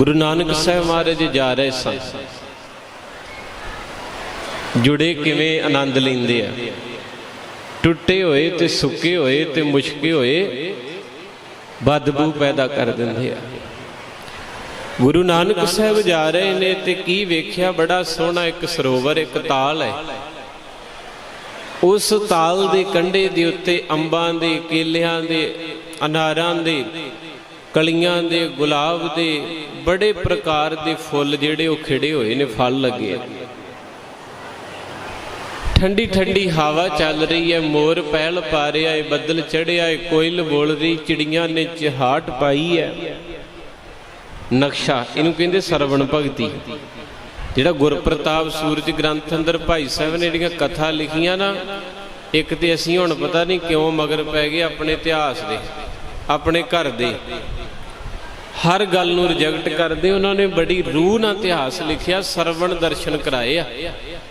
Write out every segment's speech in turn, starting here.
ਗੁਰੂ ਨਾਨਕ ਸਾਹਿਬ ਮਹਾਰਾਜ ਜਾ ਰਹੇ ਸਨ। ਜੁੜੇ ਕਿਵੇਂ ਆਨੰਦ ਲੈਂਦੇ ਆ। ਟੁੱਟੇ ਹੋਏ ਤੇ ਸੁੱਕੇ ਹੋਏ ਤੇ ਮੁਸ਼ਕੇ ਹੋਏ ਬਦਬੂ ਪੈਦਾ ਕਰ ਦਿੰਦੇ ਆ। ਗੁਰੂ ਨਾਨਕ ਸਾਹਿਬ ਜਾ ਰਹੇ ਨੇ ਤੇ ਕੀ ਵੇਖਿਆ? ਬੜਾ ਸੋਹਣਾ ਇੱਕ ਸਰੋਵਰ, ਇੱਕ ਤਾਲ ਹੈ। ਉਸ ਤਾਲ ਦੇ ਕੰਢੇ ਦੇ ਉੱਤੇ ਅੰਬਾਂ ਦੇ, ਕੇਲਿਆਂ ਦੇ, ਅਨਾਰਾਂ ਦੇ ਕਲੀਆਂ ਦੇ, ਗੁਲਾਬ ਦੇ, ਬੜੇ ਪ੍ਰਕਾਰ ਦੇ ਫੁੱਲ ਜਿਹੜੇ ਉਹ ਖਿੜੇ ਹੋਏ ਨੇ, ਫਲ ਲੱਗੇ ਠੰਡੀ ਠੰਡੀ ਹਵਾ ਚੱਲ ਰਹੀ ਹੈ, ਮੋਰ ਪਹਿਲ ਪਾ ਰਿਹਾ ਏ ਬੱਦਲ ਚੜਿਆ ਏ ਕੋਇਲ ਬੋਲ ਰਹੀ, ਚਿੜੀਆਂ ਨੇ ਚਹਾਟ ਪਾਈ ਹੈ। ਨਕਸ਼ਾ, ਇਹਨੂੰ ਕਹਿੰਦੇ ਸਰਵਣ ਭਗਤੀ। ਜਿਹੜਾ ਗੁਰਪ੍ਰਤਾਪ ਸੂਰਜ ਗ੍ਰੰਥ ਅੰਦਰ ਭਾਈ ਸਾਹਿਬ ਨੇ ਜਿਹੜੀਆਂ ਕਥਾ ਲਿਖੀਆਂ ਨਾ, ਇੱਕ ਤੇ ਅਸੀਂ ਹੁਣ ਪਤਾ ਨਹੀਂ ਕਿਉਂ ਮਗਰ ਪੈ ਗਏ ਆਪਣੇ ਇਤਿਹਾਸ ਦੇ। ਆਪਣੇ ਘਰ ਦੇ। ਹਰ ਗੱਲ ਨੂੰ ਰਿਜੈਕਟ ਕਰਦੇ, ਉਹਨਾਂ ਨੇ ਬੜੀ ਰੂਹ ਨਾਲ ਇਤਿਹਾਸ ਲਿਖਿਆ, ਸਰਵਣ ਦਰਸ਼ਨ ਕਰਾਏ ਆ।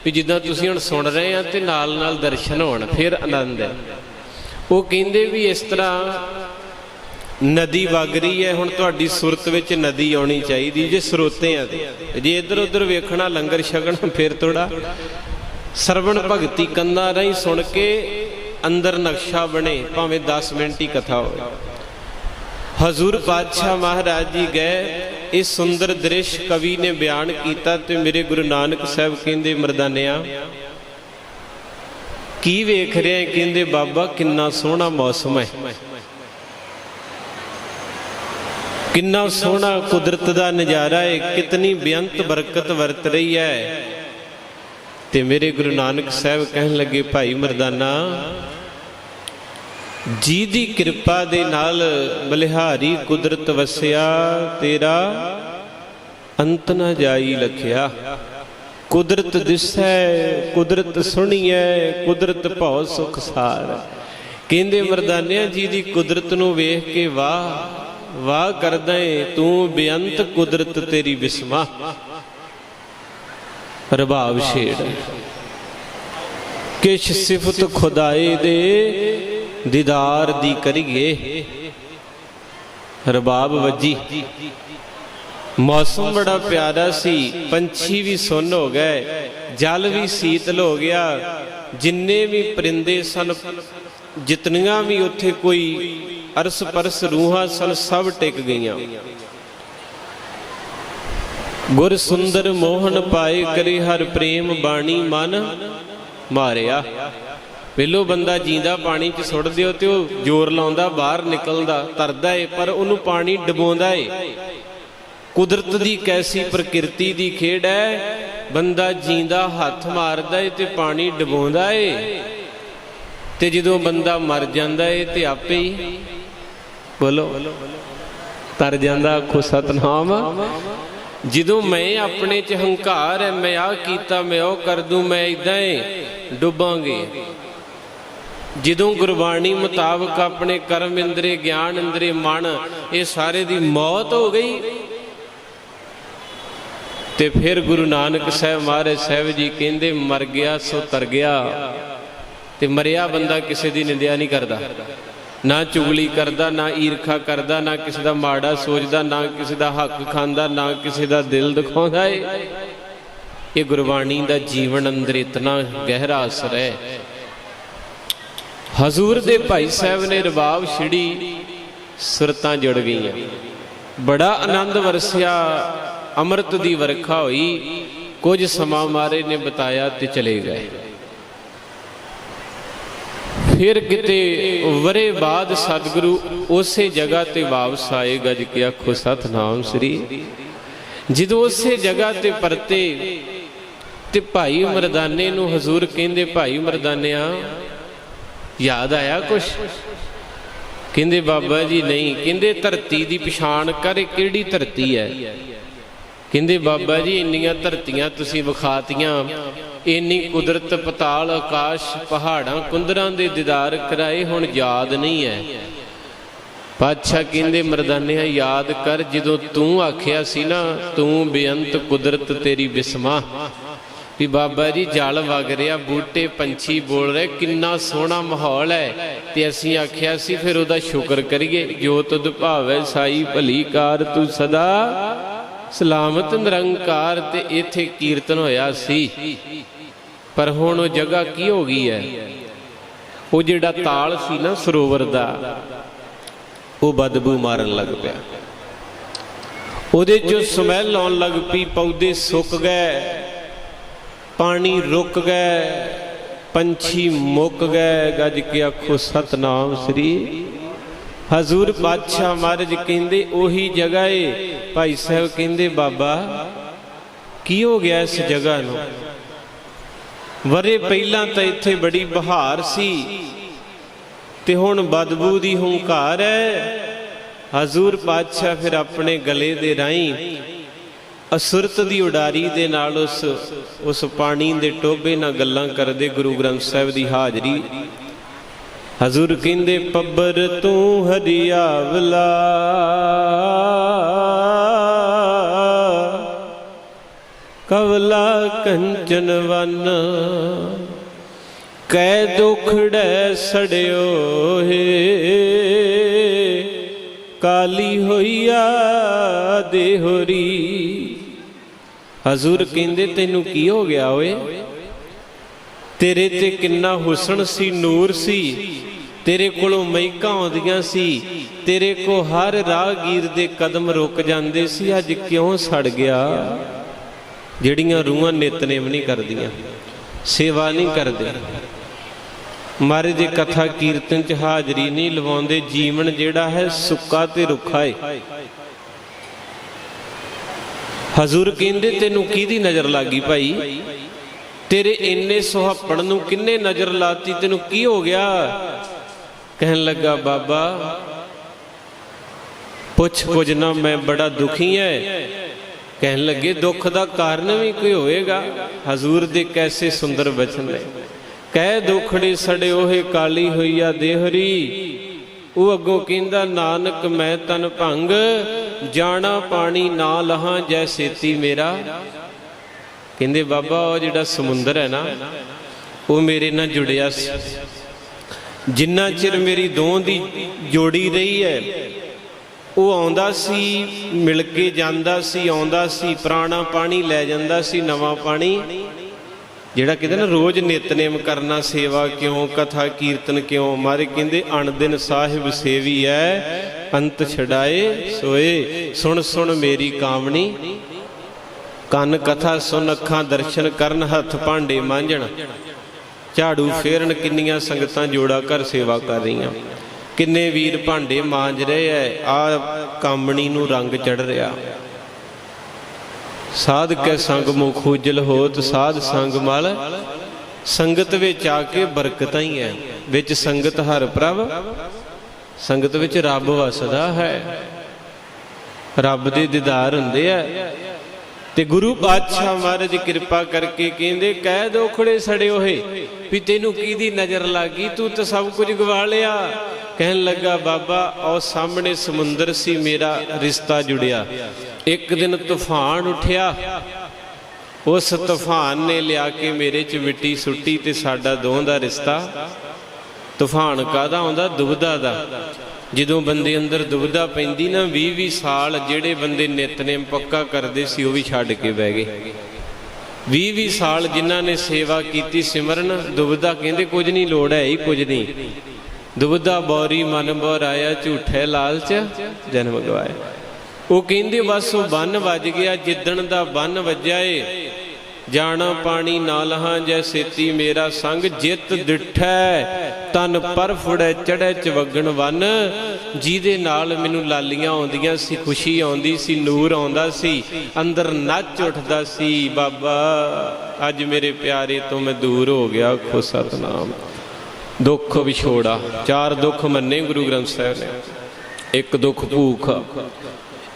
ਵੀ ਜਿੱਦਾਂ ਤੁਸੀਂ ਹੁਣ ਸੁਣ ਰਹੇ ਆ ਤੇ ਨਾਲ ਨਾਲ ਦਰਸ਼ਨ ਹੋਣ, ਫਿਰ ਆਨੰਦ ਹੈ ਉਹ ਕਹਿੰਦੇ ਵੀ ਇਸ ਤਰ੍ਹਾਂ ਨਦੀ ਵਗ ਰਹੀ ਹੈ, ਹੁਣ ਤੁਹਾਡੀ ਸੁਰਤ ਵਿੱਚ ਨਦੀ ਆਉਣੀ ਚਾਹੀਦੀ, ਜੇ ਸਰੋਤਿਆਂ ਦੀ। ਜੇ ਇੱਧਰ ਉੱਧਰ ਵੇਖਣਾ, ਲੰਗਰ ਛਕਣਾ, ਫਿਰ ਥੋੜਾ ਸਰਵਣ ਭਗਤੀ ਕੰਨਾਂ ਰਾਹੀਂ ਸੁਣ ਕੇ ਅੰਦਰ ਨਕਸ਼ਾ ਬਣੇ, ਭਾਵੇਂ 10 ਮਿੰਟ ਹੀ ਕਥਾ ਹੋਵੇ। ਹਜ਼ੂਰ ਪਾਤਸ਼ਾਹ ਮਹਾਰਾਜ ਜੀ ਗਏ, ਇਹ ਸੁੰਦਰ ਦ੍ਰਿਸ਼ ਕਵੀ ਨੇ ਬਿਆਨ ਕੀਤਾ ਤੇ ਮੇਰੇ ਗੁਰੂ ਨਾਨਕ ਸਾਹਿਬ ਕਹਿੰਦੇ, ਮਰਦਾਨਿਆਂ, ਕੀ ਵੇਖ ਰਿਹਾ ਕਹਿੰਦੇ, ਬਾਬਾ, ਕਿੰਨਾ ਸੋਹਣਾ ਮੌਸਮ ਹੈ ਕਿੰਨਾ ਸੋਹਣਾ ਕੁਦਰਤ ਦਾ ਨਜ਼ਾਰਾ ਹੈ ਕਿਤਨੀ ਬੇਅੰਤ ਬਰਕਤ ਵਰਤ ਰਹੀ ਹੈ ਤੇ ਮੇਰੇ ਗੁਰੂ ਨਾਨਕ ਸਾਹਿਬ ਕਹਿਣ ਲੱਗੇ, ਭਾਈ ਮਰਦਾਨਾ ਜੀ ਦੀ ਕਿਰਪਾ ਦੇ ਨਾਲ ਬਲਿਹਾਰੀ ਕੁਦਰਤ ਵਸਿਆ, ਤੇਰਾ ਅੰਤ ਨਾ ਜਾਈ ਲਖਿਆ। ਕੁਦਰਤ ਦਿਸੈ, ਕੁਦਰਤ ਸੁਣੀਐ, ਕੁਦਰਤ ਭਉ ਸੁਖ ਸਾਰ। ਕਹਿੰਦੇ ਮਰਦਾਨਿਆਂ, ਜੀ ਦੀ ਕੁਦਰਤ ਨੂੰ ਵੇਖ ਕੇ ਵਾਹ ਵਾਹ ਕਰਦਾ ਏ, ਤੂੰ ਬੇਅੰਤ ਕੁਦਰਤ ਤੇਰੀ ਵਿਸਮਾ। ਪ੍ਰਭਾਵ ਛੇੜ। ਕਿਛ ਸਿਫਤ ਖੁਦਾਏ ਦੇ ਦੀਦਾਰ ਦੀ ਕਰੀਏ ਰਬਾਬ ਵੱਜੀ। ਮੌਸਮ ਬੜਾ ਪਿਆਰਾ ਸੀ, ਪੰਛੀ ਵੀ ਸੁੰਨ ਹੋ ਗਏ, ਜਲ ਵੀ ਸੀਤਲ ਹੋ ਗਿਆ। ਜਿੰਨੇ ਵੀ ਪਰਿੰਦੇ ਸਨ, ਜਿਤਨੀਆਂ ਵੀ ਉੱਥੇ ਕੋਈ ਅਰਸ ਪਰਸ ਰੂਹਾਂ ਸਨ, ਸਭ ਟਿਕ ਗਈਆਂ। ਗੁਰ ਸੁੰਦਰ ਮੋਹਨ ਪਾਏ ਕਰੇ ਹਰ ਪ੍ਰੇਮ ਬਾਣੀ ਮਨ ਮਾਰਿਆ। ਪਹਿਲੋ ਬੰਦਾ ਜੀਂਦਾ ਪਾਣੀ 'ਚ ਸੁੱਟ ਦਿਓ ਤੇ ਉਹ ਜ਼ੋਰ ਲਾਉਂਦਾ, ਬਾਹਰ ਨਿਕਲਦਾ, ਤਰਦਾ ਏ, ਪਰ ਉਹਨੂੰ ਪਾਣੀ ਡਬੋਂਦਾ ਏ। ਕੁਦਰਤ ਦੀ ਕੈਸੀ ਪ੍ਰਕਿਰਤੀ ਦੀ ਖੇਡ ਹੈ ਬੰਦਾ ਜੀਂਦਾ ਹੱਥ ਮਾਰਦਾ ਏ ਤੇ ਪਾਣੀ ਡਬੋਂਦਾ ਏ। ਤੇ ਜਦੋਂ ਬੰਦਾ ਮਰ ਜਾਂਦਾ ਏ ਤੇ ਆਪੇ ਹੀ ਬੋਲੋ, ਤਰ ਜਾਂਦਾ ਆਖੋ, ਸਤਨਾਮ, ਜਦੋਂ ਮੈਂ ਆਪਣੇ ਚ ਹੰਕਾਰ ਹੈ ਮੈਂ ਆ ਕੀਤਾ, ਮੈਂ ਉਹ ਕਰ ਦੂੰ, ਮੈਂ ਇਦਾਂ ਏ, ਡੁੱਬਾਂਗੇ। ਜਦੋਂ ਗੁਰਬਾਣੀ ਮੁਤਾਬਕ ਆਪਣੇ ਕਰਮ ਇੰਦਰੀ, ਗਿਆਨ ਇੰਦਰੀ, ਮਨ, ਇਹ ਸਾਰੇ ਦੀ ਮੌਤ ਹੋ ਗਈ, ਤੇ ਫਿਰ ਗੁਰੂ ਨਾਨਕ ਸਾਹਿਬ ਮਹਾਰਾਜ ਸਾਹਿਬ ਜੀ ਕਹਿੰਦੇ, ਮਰ ਗਿਆ ਸੋ ਤਰ ਗਿਆ। ਤੇ ਮਰਿਆ ਬੰਦਾ ਕਿਸੇ ਦੀ ਨਿੰਦਿਆ ਨਹੀਂ ਕਰਦਾ। ਨਾ ਚੁਗਲੀ ਕਰਦਾ, ਨਾ ਈਰਖਾ ਕਰਦਾ, ਨਾ ਕਿਸੇ ਦਾ ਮਾੜਾ ਸੋਚਦਾ, ਨਾ ਕਿਸੇ ਦਾ ਹੱਕ ਖਾਂਦਾ, ਨਾ ਕਿਸੇ ਦਾ ਦਿਲ ਦਿਖਾਉਂਦਾ ਏ। ਇਹ ਗੁਰਬਾਣੀ ਦਾ ਜੀਵਨ ਅੰਦਰ ਇਤਨਾ ਗਹਿਰਾ ਅਸਰ ਹੈ। ਹਜ਼ੂਰ ਦੇ ਭਾਈ ਸਾਹਿਬ ਨੇ ਰਬਾਬ ਛਿੜੀ ਸੁਰਤਾਂ ਜੁੜ ਗਈਆਂ। ਬੜਾ ਆਨੰਦ ਵਰਸਿਆ, ਅੰਮ੍ਰਿਤ ਦੀ ਵਰਖਾ ਹੋਈ, ਕੁਝ ਸਮਾਂ ਮਾਰੇ ਨੇ ਬਤਾਇਆ ਤੇ ਚਲੇ ਗਏ। ਫਿਰ ਕਿਤੇ ਵਰੇ ਬਾਅਦ ਸਤਿਗੁਰੂ ਉਸੇ ਜਗ੍ਹਾ ਤੇ ਵਾਪਸ ਆਏ, ਗੱਜ ਕੇ ਆਖੋ, ਸਤਨਾਮ ਸ੍ਰੀ। ਜਦੋਂ ਉਸੇ ਜਗ੍ਹਾ ਤੇ ਪਰਤੇ ਤੇ ਭਾਈ ਮਰਦਾਨੇ ਨੂੰ ਹਜ਼ੂਰ ਕਹਿੰਦੇ, ਭਾਈ ਮਰਦਾਨਿਆ ਯਾਦ ਆਇਆ ਕੁਛ? ਕਹਿੰਦੇ ਬਾਬਾ ਜੀ ਨਹੀਂ, ਕਹਿੰਦੇ ਧਰਤੀ ਦੀ ਪਛਾਣ ਕਰ ਕਿਹੜੀ ਧਰਤੀ ਹੈ? ਕਹਿੰਦੇ ਬਾਬਾ ਜੀ ਇੰਨੀਆਂ ਧਰਤੀਆਂ ਤੁਸੀਂ ਵਿਖਾਤੀਆਂ, ਇੰਨੀ ਕੁਦਰਤ ਪਤਾਲ ਆਕਾਸ਼ ਪਹਾੜਾਂ ਕੁੰਦਰਾਂ ਦੇ ਦੀਦਾਰ ਕਰਾਏ ਹੁਣ ਯਾਦ ਨਹੀਂ ਹੈ। ਪਾਤਸ਼ਾਹ ਕਹਿੰਦੇ ਮਰਦਾਨਿਆਂ, ਯਾਦ ਕਰ ਜਦੋਂ ਤੂੰ ਆਖਿਆ ਸੀ ਨਾ, ਤੂੰ ਬੇਅੰਤ ਕੁਦਰਤ ਤੇਰੀ ਬਿਸਮਾ। ਵੀ ਬਾਬਾ ਜੀ ਜਲ ਵਗ ਰਿਹਾ, ਬੂਟੇ ਪੰਛੀ ਬੋਲ ਰਹੇ, ਕਿੰਨਾ ਸੋਹਣਾ ਮਾਹੌਲ ਹੈ। ਤੇ ਅਸੀਂ ਆਖਿਆ ਸੀ, ਫਿਰ ਉਹਦਾ ਸ਼ੁਕਰ ਕਰੀਏ ਜੋ ਤੁਧ ਭਾਵੇ ਸਾਈ ਭਲੀ ਕਾਰ ਤੂੰ ਸਦਾ, ਸਲਾਮਤ ਨਿਰੰਕਾਰ ਤੇ ਇੱਥੇ ਕੀਰਤਨ ਹੋਇਆ ਸੀ। ਪਰ ਹੁਣ ਉਹ ਜਗ੍ਹਾ ਕੀ ਹੋ ਗਈ ਹੈ? ਉਹ ਜਿਹੜਾ ਤਾਲ ਸੀ ਨਾ ਸਰੋਵਰ ਦਾ, ਉਹ ਬਦਬੂ ਮਾਰਨ ਲੱਗ ਪਿਆ। ਉਹਦੇ ਚੋਂ ਸਮੈਲ ਆਉਣ ਲੱਗ ਪਈ, ਪੌਦੇ ਸੁੱਕ ਗਏ। ਪਾਣੀ ਰੁਕ ਗਏ, ਪੰਛੀ ਮੁੱਕ ਗਏ, ਗੱਜ ਕੇ ਆਖੋ, ਸਤਨਾਮ ਸ੍ਰੀ ਹਜ਼ੂਰ ਪਾਤਸ਼ਾਹ ਮਹਾਰਾਜ ਕਹਿੰਦੇ, ਉਹੀ ਜਗ੍ਹਾ ਏ। ਭਾਈ ਸਾਹਿਬ ਕਹਿੰਦੇ, ਬਾਬਾ, ਕੀ ਹੋ ਗਿਆ ਇਸ ਜਗ੍ਹਾ ਨੂੰ? ਵਰੇ ਪਹਿਲਾਂ ਤਾਂ ਇੱਥੇ ਬੜੀ ਬਹਾਰ ਸੀ, ਤੇ ਹੁਣ ਬਦਬੂ ਦੀ ਹੰਕਾਰ ਹੈ। ਹਜ਼ੂਰ ਪਾਤਸ਼ਾਹ ਫਿਰ ਆਪਣੇ ਗਲੇ ਦੇ ਰਾਹੀਂ ਅਸੁਰਤ ਦੀ ਉਡਾਰੀ ਦੇ ਨਾਲ ਉਸ ਉਸ ਪਾਣੀ ਦੇ ਟੋਬੇ ਨਾਲ ਗੱਲਾਂ ਕਰਦੇ ਗੁਰੂ ਗ੍ਰੰਥ ਸਾਹਿਬ ਦੀ ਹਾਜ਼ਰੀ। ਹਜ਼ੂਰ ਕਹਿੰਦੇ, ਪੱਬਰ ਤੂੰ ਹਰੀਆਵਲਾ ਕਵਲਾ ਕੰਚਨ ਵਨ ਕੈ ਦੁਖੜੈ ਸੜਿਓ ਹੈ, ਕਾਲੀ ਹੋਈਆ ਦੇਹਰੀ ਹਜ਼ੂਰ ਕਹਿੰਦੇ, ਤੈਨੂੰ ਕੀ ਹੋ ਗਿਆ ਓਏ? ਤੇਰੇ ਤੇ ਕਿੰਨਾ ਹੁਸਨ ਸੀ, ਨੂਰ ਸੀ। ਤੇਰੇ ਕੋਲੋਂ ਮਹਿਕਾਂ ਆਉਂਦੀਆਂ ਸੀ। ਤੇਰੇ ਕੋ ਹਰ ਰਾਹਗੀਰ ਦੇ ਕਦਮ ਰੁਕ ਜਾਂਦੇ ਸੀ। ਅੱਜ ਕਿਉਂ ਸੜ ਗਿਆ? ਜਿਹੜੀਆਂ ਰੂਹਾਂ ਨਿਤਨੇਮ ਨਹੀਂ ਕਰਦੀਆਂ, ਸੇਵਾ ਨਹੀਂ ਕਰਦੇ। ਮਾਰੇ ਦੇ ਕਥਾ ਕੀਰਤਨ ਚ ਹਾਜ਼ਰੀ ਨਹੀਂ ਲਵਾਉਂਦੇ। ਜੀਵਨ ਜਿਹੜਾ ਹੈ ਸੁੱਕਾ ਤੇ ਰੁੱਖਾ ਏ। ਹਜ਼ੂਰ ਕਹਿੰਦੇ, ਤੈਨੂੰ ਕਿਹਦੀ ਨਜ਼ਰ ਲੱਗੀ ਭਾਈ? ਤੇਰੇ ਇੰਨੇ ਸੁਹਾਪਣ ਨੂੰ ਕਿੰਨੇ ਨਜ਼ਰ ਲਾਤੀ? ਤੈਨੂੰ ਕੀ ਹੋ ਗਿਆ? ਕਹਿਣ ਲੱਗਾ, ਬਾਬਾ, ਪੁੱਛ ਕੁਝ ਨਾ, ਮੈਂ ਬੜਾ ਦੁਖੀ ਐ। ਕਹਿਣ ਲੱਗੇ, ਦੁੱਖ ਦਾ ਕਾਰਨ ਵੀ ਕੋਈ ਹੋਵੇਗਾ ਹਜ਼ੂਰ ਦੇ ਕੈਸੇ ਸੁੰਦਰ ਬਚਨ ਨੇ। ਕਹਿ ਦੁਖੜੇ ਸੜੇ ਉਹੇ ਕਾਲੀ ਹੋਈਆ ਦੇਹਰੀ। ਉਹ ਅੱਗੋਂ ਕਹਿੰਦਾ, ਨਾਨਕ, ਮੈਂ ਤਨ ਭੰਗ ਜਾਣਾ ਪਾਣੀ ਨਾ ਲਹਾਂ ਜੈ ਸੇਤੀ ਮੇਰਾ। ਕਹਿੰਦੇ, ਬਾਬਾ, ਉਹ ਜਿਹੜਾ ਸਮੁੰਦਰ ਹੈ ਨਾ, ਉਹ ਮੇਰੇ ਨਾਲ ਜੁੜਿਆ ਸੀ। ਜਿੰਨਾ ਚਿਰ ਮੇਰੀ ਦੋਹ ਦੀ ਜੋੜੀ ਰਹੀ ਹੈ, ਉਹ ਆਉਂਦਾ ਸੀ, ਮਿਲ ਕੇ ਜਾਂਦਾ ਸੀ, ਆਉਂਦਾ ਸੀ, ਪੁਰਾਣਾ ਪਾਣੀ ਲੈ ਜਾਂਦਾ ਸੀ, ਨਵਾਂ ਪਾਣੀ। ਜਿਹੜਾ ਕਹਿੰਦੇ ਨਾ, ਰੋਜ਼ ਨਿਤਨੇਮ ਕਰਨਾ, ਸੇਵਾ ਕਿਉਂ, ਕਥਾ ਕੀਰਤਨ ਕਿਉਂ? ਮਾਰੇ ਕਹਿੰਦੇ, ਅਣਦਿਨ ਸਾਹਿਬ ਸੇਵੀ ਐ, ਅੰਤ ਛਡਾਏ ਸੋਏ। ਸੁਣ ਸੁਣ ਮੇਰੀ ਕਾਮਣੀ। ਕੰਨ ਕਥਾ, ਸੁਣ ਅੱਖਾਂ, ਦਰਸ਼ਨ ਕਰਨ, ਹੱਥ ਭਾਂਡੇ ਮਾਂਜਣ। ਝਾੜੂ ਫੇਰਨ, ਕਿੰਨੀਆਂ ਸੰਗਤਾਂ ਜੋੜਾ ਕਰ ਸੇਵਾ ਕਰ ਰਹੀਆਂ। ਕਿੰਨੇ ਵੀਰ ਭਾਂਡੇ ਮਾਂਜ ਰਹੇ ਐ, ਆ ਕਾਮਣੀ ਨੂੰ ਰੰਗ ਚੜ ਰਿਹਾ। ਸਾਧ ਕੇ ਸੰਗ ਮੁਖ ਉਜਲ ਹੋਤ, ਸਾਧ ਸੰਗ ਮਲ ਸੰਗਤ ਵਿੱਚ ਆ ਕੇ ਬਰਕਤਾਂ ਹੀ ਐ। ਵਿੱਚ ਸੰਗਤ ਹਰ ਪ੍ਰਭ, ਸੰਗਤ ਵਿੱਚ ਰੱਬ ਵਸਦਾ ਹੈ। ਰੱਬ ਦੇ ਦੀਦਾਰ ਹੁੰਦੇ ਆ। ਤੇ ਗੁਰੂ ਪਾਤਸ਼ਾਹ ਮਹਾਰਾਜ ਕਿਰਪਾ ਕਰਕੇ ਕਹਿੰਦੇ, ਕਹਿ ਦੋਖੜੇ ਸੜੇ ਹੋਏ, ਵੀ ਤੈਨੂੰ ਕਿਹਦੀ ਨਜ਼ਰ ਲੱਗੀ? ਤੂੰ ਤਾਂ ਸਭ ਕੁਝ ਗਵਾ ਲਿਆ। ਕਹਿਣ ਲੱਗਾ, ਬਾਬਾ, ਉਹ ਸਾਹਮਣੇ ਸਮੁੰਦਰ ਸੀ, ਮੇਰਾ ਰਿਸ਼ਤਾ ਜੁੜਿਆ। ਇੱਕ ਦਿਨ ਤੂਫਾਨ ਉੱਠਿਆ। ਉਸ ਤੂਫਾਨ ਨੇ ਲਿਆ ਕੇ ਮੇਰੇ 'ਚ ਮਿੱਟੀ ਸੁੱਟੀ ਤੇ ਸਾਡਾ ਦੋਹਾਂ ਦਾ ਰਿਸ਼ਤਾ। ਤੂਫਾਨ ਕਾਦਾ ਆਉਂਦਾ? ਦੁਬਦਾ ਦਾ। ਜਦੋਂ ਬੰਦੇ ਅੰਦਰ ਦੁਬਦਾ ਪੈਂਦੀ ਨਾ 20 20 ਸਾਲ ਜਿਹੜੇ ਬੰਦੇ ਨਿਤਨੇਮ ਪੱਕਾ ਕਰਦੇ ਸੀ, ਉਹ ਵੀ ਛੱਡ ਕੇ ਬਹਿ ਗਏ। 20 20 ਸਾਲ ਜਿਨ੍ਹਾਂ ਨੇ ਸੇਵਾ ਕੀਤੀ, ਸਿਮਰਨ ਦੁਬਦਾ ਕਹਿੰਦੇ ਕੁਝ ਨਹੀਂ, ਲੋੜ ਹੈ ਹੀ ਕੁਝ ਨਹੀਂ। ਦੁਬਦਾ ਬੌਰੀ ਮਨ ਬੌਰ ਆਇਆ, ਝੂਠੇ ਲਾਲਚ, ਜਨਮ ਗਵਾਇਆ ਉਹ ਕਹਿੰਦੇ, ਬਸ ਉਹ ਬੰਨ ਵੱਜ ਗਿਆ, ਜਿੱਦਣ ਦਾ ਬੰਨ ਵੱਜਿਆ ਏ ਜਾਣਾ ਪਾਣੀ ਨਾ ਲਹਾਂ ਜੈ ਸੇਤੀ, ਮੇਰਾ ਸੰਗ ਜਿਤ ਡਿਠੈ ਤਨ ਪਰ ਚੜੈ ਚਵਗਣ ਵਨ। ਜਿਹਦੇ ਨਾਲ ਮੈਨੂੰ ਲਾਲੀਆਂ ਆਉਂਦੀਆਂ ਸੀ, ਖੁਸ਼ੀ ਆਉਂਦੀ ਸੀ, ਨੂਰ ਆਉਂਦਾ ਸੀ, ਅੰਦਰ ਨੱਚ ਉੱਠਦਾ ਸੀ, ਬਾਬਾ, ਅੱਜ ਮੇਰੇ ਪਿਆਰੇ ਤੋਂ ਮੈਂ ਦੂਰ ਹੋ ਗਿਆ ਖੋ ਸਤਨਾਮ। ਦੁੱਖ ਵਿਛੋੜਾ, ਚਾਰ ਦੁੱਖ ਮੰਨੇ ਗੁਰੂ ਗ੍ਰੰਥ ਸਾਹਿਬ ਨੇ। ਇੱਕ ਦੁੱਖ ਭੂਖ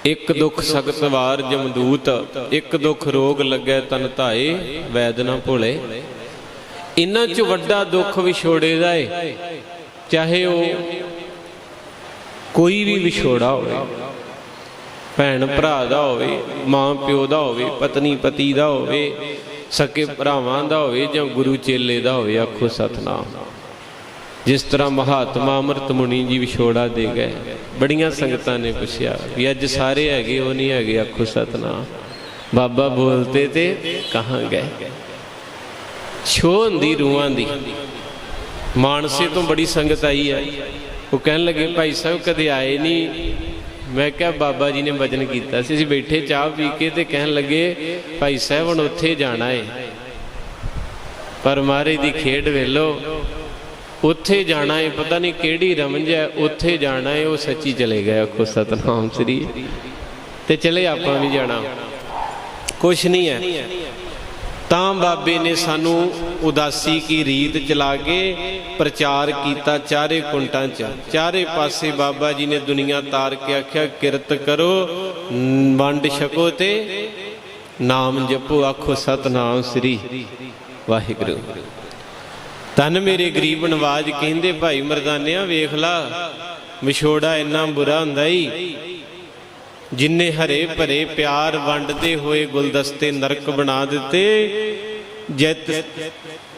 ਇੱਕ ਦੁੱਖ ਸਖਤ ਵਾਰ ਜਮਦੂਤ, ਇੱਕ ਦੁੱਖ ਰੋਗ ਲੱਗੈ ਤਨ ਧਾਏ, ਵੈਦ ਨਾ ਭੁਲੇ। ਇਨ੍ਹਾਂ ਚ ਵੱਡਾ ਦੁੱਖ ਵਿਛੋੜੇ ਦਾ ਏ। ਚਾਹੇ ਉਹ ਕੋਈ ਵੀ ਵਿਛੋੜਾ ਹੋਵੇ, ਭੈਣ ਭਰਾ ਦਾ ਹੋਵੇ, ਮਾਂ ਪਿਓ ਦਾ ਹੋਵੇ, ਪਤਨੀ ਪਤੀ ਦਾ ਹੋਵੇ, ਸਕੇ ਭਰਾਵਾਂ ਦਾ ਹੋਵੇ ਜਾਂ ਗੁਰੂ ਚੇਲੇ ਦਾ ਹੋਵੇ, ਆਖੋ ਸਤਨਾਮ। ਜਿਸ ਤਰ੍ਹਾਂ ਮਹਾਤਮਾ ਅਮਰਤ ਮੁਨੀ ਜੀ ਵਿਛੋੜਾ ਦੇ ਗਏ। ਬੜੀਆਂ ਸੰਗਤਾਂ ਨੇ ਪੁੱਛਿਆ ਵੀ ਅੱਜ ਸਾਰੇ ਹੈਗੇ, ਉਹ ਨਹੀਂ ਹੈਗੇ, ਆਖੋ ਸਤਨਾਮ। ਬਾਬਾ ਬੋਲਤੇ ਤੇ ਕਹਾਂ ਗਏ? ਛੋਹ ਹੁੰਦੀ ਰੂਹਾਂ ਦੀ। ਮਾਨਸੇ ਤੋਂ ਬੜੀ ਸੰਗਤ ਆਈ ਹੈ ਉਹ ਕਹਿਣ ਲੱਗੇ, ਭਾਈ ਸਾਹਿਬ, ਕਦੇ ਆਏ ਨਹੀਂ? ਮੈਂ ਕਿਹਾ, ਬਾਬਾ ਜੀ ਨੇ ਵਚਨ ਕੀਤਾ ਸੀ, ਅਸੀਂ ਬੈਠੇ ਚਾਹ ਪੀ ਕੇ ਤੇ ਕਹਿਣ ਲੱਗੇ, ਭਾਈ ਸਾਹਿਬ, ਹੁਣ ਉੱਥੇ ਜਾਣਾ ਏ। ਪਰ ਮਾਰੇ ਦੀ ਖੇਡ ਵੇਲੋ ਉੱਥੇ ਜਾਣਾ ਏ ਪਤਾ ਨਹੀਂ ਕਿਹੜੀ ਰਮਜ ਹੈ, ਉੱਥੇ ਜਾਣਾ ਹੈ, ਉਹ ਸੱਚੀ ਚਲੇ ਗਏ ਆਖੋ ਸਤਨਾਮ ਸ੍ਰੀ। ਤੇ ਚਲੇ ਆਪਾਂ ਵੀ ਜਾਣਾ। ਕੁਛ ਨਹੀਂ ਹੈ। ਤਾਂ ਬਾਬੇ ਨੇ ਸਾਨੂੰ ਉਦਾਸੀ ਕੀ ਰੀਤ ਚਲਾ ਕੇ ਪ੍ਰਚਾਰ ਕੀਤਾ ਚਾਰੇ ਕੁੰਟਾਂ 'ਚ। ਚਾਰੇ ਪਾਸੇ ਬਾਬਾ ਜੀ ਨੇ ਦੁਨੀਆ ਤਾਰ ਕੇ ਆਖਿਆ, ਕਿਰਤ ਕਰੋ, ਵੰਡ ਛਕੋ ਤੇ ਨਾਮ ਜਪੋ, ਆਖੋ ਸਤਨਾਮ ਸ੍ਰੀ। ਵਾਹਿਗੁਰੂ। ਤਨ ਮੇਰੇ ਗਰੀਬ ਨਵਾਜ ਕਹਿੰਦੇ, ਭਾਈ ਮਰਦਾਨਿਆ, ਵੇਖ ਲਾ, ਵਿਛੋੜਾ ਇੰਨਾ ਬੁਰਾ ਹੁੰਦਾ ਈ। ਜਿਨਨੇ ਹਰੇ ਭਰੇ ਪਿਆਰ ਵੰਡਦੇ ਹੋਏ ਗੁਲਦਸਤੇ ਨਰਕ ਬਣਾ ਦਿੱਤੇ, ਜਿਤ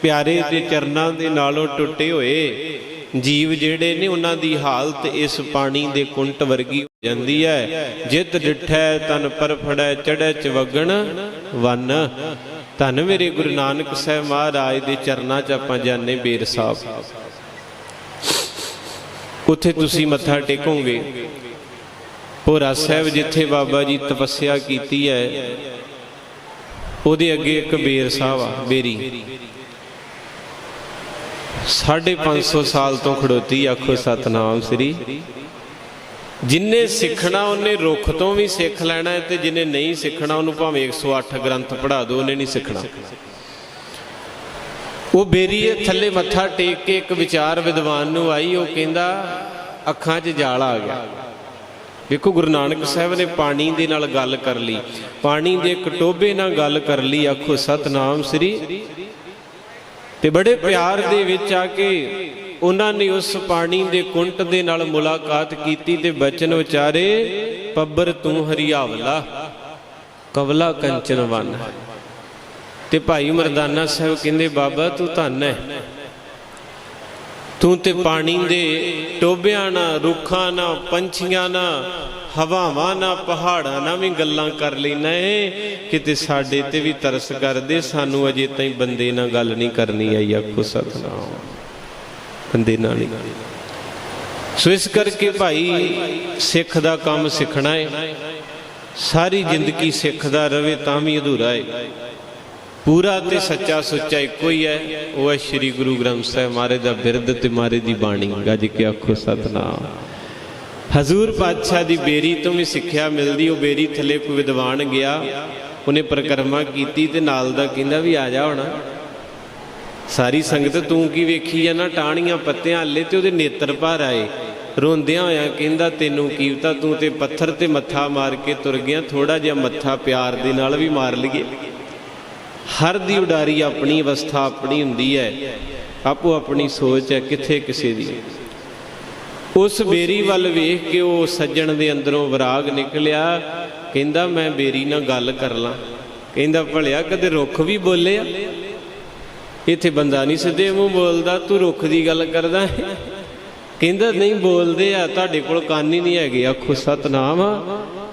ਪਿਆਰੇ ਦੇ ਚਰਨਾਂ ਦੇ ਨਾਲੋਂ ਟੁੱਟੇ ਹੋਏ। ਜੀਵ ਜਿਹੜੇ ਨੇ, ਉਹਨਾਂ ਦੀ ਹਾਲਤ ਇਸ ਪਾਣੀ ਦੇ ਕੁੰਟ ਵਰਗੀ ਹੋ ਜਾਂਦੀ ਹੈ ਜਿਤ ਡਿਠੈ, ਤਨ ਪਰ ਫੜੈ ਚੜੈ ਚਵਗਣ ਵਨ। ਧੰਨ ਮੇਰੇ ਗੁਰੂ ਨਾਨਕ ਸਾਹਿਬ ਮਹਾਰਾਜ ਦੇ ਚਰਨਾਂ 'ਚ ਆਪਾਂ ਜਾਣੇ ਬੇਰ ਸਾਹਿਬ। ਉੱਥੇ ਤੁਸੀਂ ਮੱਥਾ ਟੇਕੋਗੇ। ਭੋਰਾ ਸਾਹਿਬ ਜਿੱਥੇ ਬਾਬਾ ਜੀ ਤਪੱਸਿਆ ਕੀਤੀ ਹੈ, ਉਹਦੇ ਅੱਗੇ ਇੱਕ ਬੇਰ ਸਾਹਿਬ ਆ, ਬੇਰੀ। 550 ਸਾਲ ਤੋਂ ਖੜੋਤੀ, ਆਖੋ ਸਤਨਾਮ ਸ੍ਰੀ ਜਿਨਨੇ ਸਿੱਖਣਾ ਉਹਨੇ ਰੁੱਖ ਤੋਂ ਵੀ ਸਿੱਖ ਲੈਣਾ ਹੈ ਤੇ ਜਿਨੇ ਨਹੀਂ ਸਿੱਖਣਾ ਉਹਨੂੰ ਭਾਵੇਂ 108 ਗ੍ਰੰਥ ਪੜ੍ਹਾ ਦਿਓ, ਉਹਨੇ ਨਹੀਂ ਸਿੱਖਣਾ। ਉਹ ਬੇਰੀਏ ਥੱਲੇ ਮੱਥਾ ਟੇਕ ਕੇ ਇੱਕ ਵਿਚਾਰ ਵਿਦਵਾਨ ਨੂੰ ਆਈ, ਉਹ ਕਹਿੰਦਾ, ਅੱਖਾਂ 'ਚ ਜਾਲ ਆ ਗਿਆ। ਵੇਖੋ ਗੁਰੂ ਨਾਨਕ ਸਾਹਿਬ ਨੇ ਪਾਣੀ ਦੇ ਨਾਲ ਗੱਲ ਕਰ ਲਈ। ਪਾਣੀ ਦੇ ਕਟੋਬੇ ਨਾਲ ਗੱਲ ਕਰ ਲਈ, ਆਖੋ, ਸਤਨਾਮ ਸ੍ਰੀ। ਤੇ ਬੜੇ ਪਿਆਰ ਦੇ ਵਿੱਚ ਆ ਕੇ ਉਹਨਾਂ ਨੇ ਉਸ ਪਾਣੀ ਦੇ ਕੁੰਟ ਦੇ ਨਾਲ ਮੁਲਾਕਾਤ ਕੀਤੀ ਤੇ ਬਚਨ ਵਿਚਾਰੇ ਪੱਬਰ ਤੂੰ ਹਰੀਆਵਲਾ, ਕਵਲਾ ਕੰਚਨ ਵਨ। ਤੇ ਭਾਈ ਮਰਦਾਨਾ ਸਾਹਿਬ ਕਹਿੰਦੇ, ਬਾਬਾ ਤੂੰ ਧੰਨ ਹੈ ਤੂੰ ਤੇ ਪਾਣੀ ਦੇ ਟੋਬਿਆਂ ਨਾਲ, ਰੁੱਖਾਂ ਨਾਲ, ਪੰਛੀਆਂ ਨਾਲ, ਹਵਾਵਾਂ ਨਾਲ, ਪਹਾੜਾਂ ਨਾਲ ਵੀ ਗੱਲਾਂ ਕਰ ਲੈਣਾ ਏ। ਕਿਤੇ ਸਾਡੇ ਤੇ ਵੀ ਤਰਸ ਕਰਦੇ, ਸਾਨੂੰ ਅਜੇ ਤਾਈਂ ਬੰਦੇ ਨਾਲ ਗੱਲ ਨਹੀਂ ਕਰਨੀ ਆਈ, ਆਖੋ ਸਤਨਾਮ। ਬੰਦੇ ਨਾਲ ਨਹੀਂ ਸੋ ਇਸ ਕਰਕੇ ਭਾਈ ਸਿੱਖ ਦਾ ਕੰਮ ਸਿੱਖਣਾ ਹੈ ਸਾਰੀ ਜ਼ਿੰਦਗੀ ਸਿੱਖ ਦਾ ਰਵੇ ਤਾਂ ਵੀ ਅਧੂਰਾ ਹੈ ਪੂਰਾ ਤੇ ਸੱਚਾ ਸੁੱਚਾ ਇੱਕੋ ਹੀ ਹੈ। ਉਹ ਹੈ ਸ੍ਰੀ ਗੁਰੂ ਗ੍ਰੰਥ ਸਾਹਿਬ ਮਹਾਰਾਜ ਦਾ ਬਿਰਧ ਤੇ ਮਹਾਰਾਜ ਦੀ ਬਾਣੀ। ਗੱਜ ਕੇ ਆਖੋ, ਸਤਨਾਮ। ਹਜ਼ੂਰ ਪਾਤਸ਼ਾਹ ਦੀ ਬੇਰੀ ਤੋਂ ਵੀ ਸਿੱਖਿਆ ਮਿਲਦੀ। ਉਹ ਬੇਰੀ ਥੱਲੇ ਕੋਈ ਵਿਦਵਾਨ ਗਿਆ। ਉਹਨੇ ਪ੍ਰਕਰਮਾ ਕੀਤੀ ਤੇ ਨਾਲ ਦਾ ਕਹਿੰਦਾ ਵੀ ਆ ਜਾ ਹੁਣ। ਸਾਰੀ ਸੰਗਤ ਤੂੰ ਕੀ ਵੇਖੀ ਜਾਣਾ ਟਾਹਣੀਆਂ, ਪੱਤਿਆਂ, ਹੱਲੇ ਤੇ ਉਹਦੇ ਨੇਤਰ ਭਰ ਆਏ। ਰੋਂਦਿਆਂ ਹੋਇਆ ਕਹਿੰਦਾ, ਤੈਨੂੰ ਕੀਵਤਾ ਤੂੰ ਤੇ ਪੱਥਰ ਤੇ ਮੱਥਾ ਮਾਰ ਕੇ ਤੁਰ ਗਿਆ ਥੋੜਾ ਜਿਹਾ ਮੱਥਾ ਪਿਆਰ ਦੇ ਨਾਲ ਵੀ ਮਾਰ ਲਈਏ। ਹਰ ਦੀ ਉਡਾਰੀ ਆਪਣੀ ਅਵਸਥਾ ਆਪਣੀ ਹੁੰਦੀ ਹੈ। ਆਪੋ ਆਪਣੀ ਸੋਚ ਹੈ, ਕਿੱਥੇ ਕਿਸੇ ਦੀ। ਉਸ ਬੇਰੀ ਵੱਲ ਵੇਖ ਕੇ ਉਹ ਸੱਜਣ ਦੇ ਅੰਦਰੋਂ ਵਿਰਾਗ ਨਿਕਲਿਆ। ਕਹਿੰਦਾ, ਮੈਂ ਬੇਰੀ ਨਾਲ ਗੱਲ ਕਰ ਲਾਂ। ਕਹਿੰਦਾ, ਭਲਿਆ, ਕਦੇ ਰੁੱਖ ਵੀ ਬੋਲੇ ਆ ਇੱਥੇ ਬੰਦਾ ਨਹੀਂ ਸਿੱਧੇ ਮੂੰਹ ਬੋਲਦਾ, ਤੂੰ ਰੁੱਖ ਦੀ ਗੱਲ ਕਰਦਾ ਹੈ। ਕਹਿੰਦਾ, ਨਹੀਂ, ਬੋਲਦੇ ਆ, ਤੁਹਾਡੇ ਕੋਲ ਕੰਨ ਹੀ ਨਹੀਂ ਹੈਗੇ। ਆਖੋ, ਸਤਨਾਮ